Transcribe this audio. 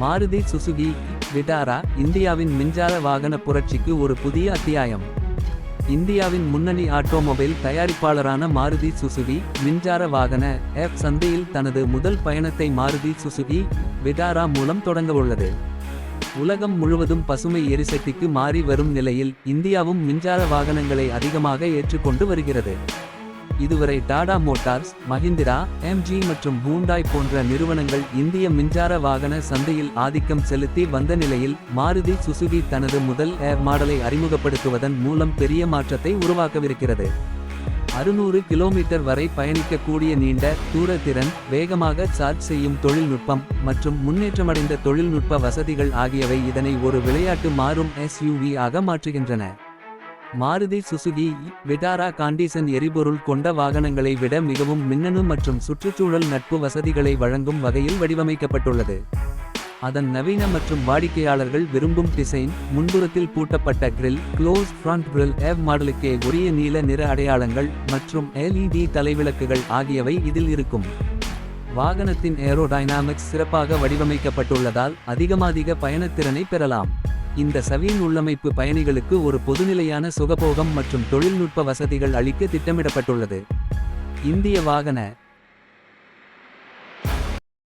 Maruti Suzuki விடாரா இந்தியாவின் மின்சார வாகன புரட்சிக்கு ஒரு புதிய அத்தியாயம். இந்தியாவின் முன்னணி ஆட்டோமொபைல் தயாரிப்பாளரான மாருதி சுசுகி மின்சார வாகன ஆப் சந்தையில் தனது முதல் பயணத்தை மாருதி சுசுகி விடாரா மூலம் தொடங்கவுள்ளது உலகம் முழுவதும் பசுமை எரிசக்திக்கு மாறி வரும் நிலையில் இந்தியாவும் மின்சார வாகனங்களை அதிகமாக ஏற்றுக்கொண்டு வருகிறது. இதுவரை டாடா மோட்டார்ஸ் மஹிந்திரா எம்ஜி மற்றும் ஹூண்டாய் போன்ற நிறுவனங்கள் இந்திய மின்சார வாகன சந்தையில் ஆதிக்கம் செலுத்தி வந்த நிலையில் மாருதி சுசுகி தனது முதல் ஏர் மாடலை அறிமுகப்படுத்துவதன் மூலம் பெரிய மாற்றத்தை உருவாக்கவிருக்கிறது. அறுநூறு கிலோமீட்டர் வரை பயணிக்கக்கூடிய நீண்ட தூர திறன் வேகமாக சார்ஜ் செய்யும் தொழில்நுட்பம் மற்றும் முன்னேற்றமடைந்த தொழில்நுட்ப வசதிகள் ஆகியவை இதனை ஒரு விளையாட்டு மாறும் எஸ்யூவி ஆக மாற்றுகின்றன. மாருதி சுசுகி விடாரா காண்டிசன் எரிபொருள் கொண்ட வாகனங்களை விட மிகவும் மின்னணு மற்றும் சுற்றுச்சூழல் நட்பு வசதிகளை வழங்கும் வகையில் வடிவமைக்கப்பட்டுள்ளது. அதன் நவீன மற்றும் வாடிக்கையாளர்கள் விரும்பும் டிசைன் முன்புறத்தில் பூட்டப்பட்ட கிரில் க்ளோஸ் ஃப்ரண்ட் கிரில் ஏவ் மாடலுக்கே உரிய நீல நிற அடையாளங்கள் மற்றும் எல்இடி தலைவிளக்குகள் ஆகியவை இதில் இருக்கும். வாகனத்தின் ஏரோடைனாமிக்ஸ் சிறப்பாக வடிவமைக்கப்பட்டுள்ளதால் அதிகமாதிக பயணத்திறனை பெறலாம். இந்த சவியின் உள்ளமைப்பு பயணிகளுக்கு ஒரு பொதுநிலையான சுகபோகம் மற்றும் தொழில்நுட்ப வசதிகள் அளிக்க திட்டமிடப்பட்டுள்ளது. இந்திய வாகன